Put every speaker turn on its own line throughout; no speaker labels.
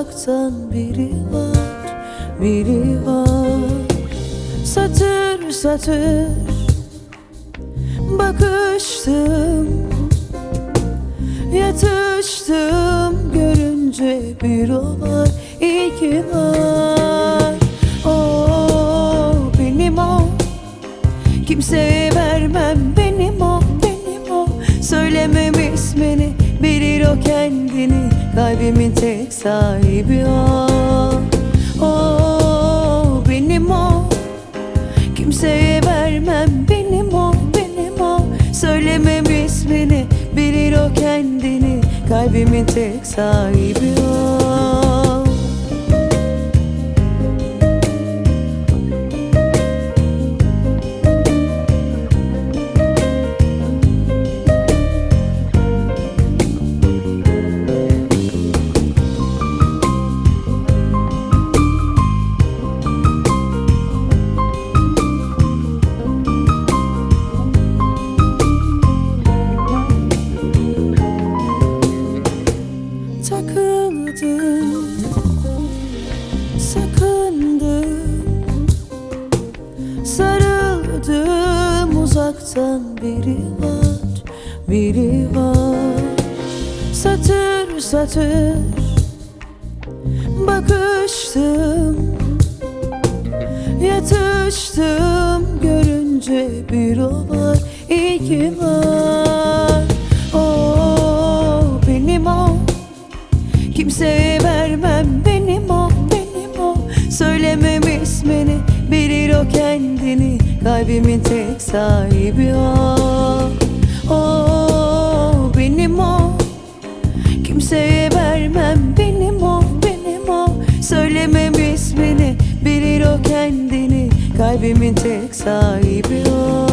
uzaktan biri var, biri var. Satır satır bakıştım Yatıştım. Görünce bir o var, iki var Kalbimin tek sahibi o. O benim o. Kimseye vermem benim o, benim o. Söylemem ismini, bilir o kendini. Kalbimin tek sahibi o takıldım Sakındım. Sarıldım biri var Biri var. Satır satır Bakıştım. Yatıştım görünce bir o var iki var Kimseye vermem. Benim o, benim o. Söylemem ismini, bilir o kendini. Kalbimin tek sahibi o. O benim o. Kimseye vermem. Benim o, benim o. Söylemem ismini, bilir o kendini. Kalbimin tek sahibi o.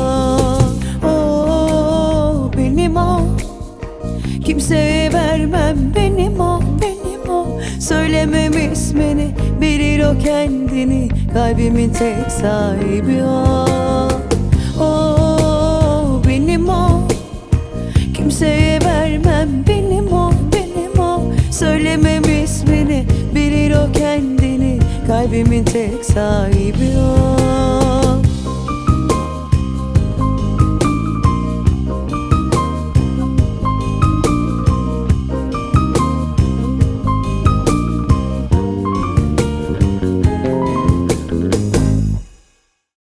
O benim o. Kimseye vermem. Benim Söylemem ismini, bilir o kendini. Kalbimin tek sahibi o. O benim o. Kimseye vermem benim o, benim o. Söylemem ismini, bilir o kendini. Kalbimin tek sahibi o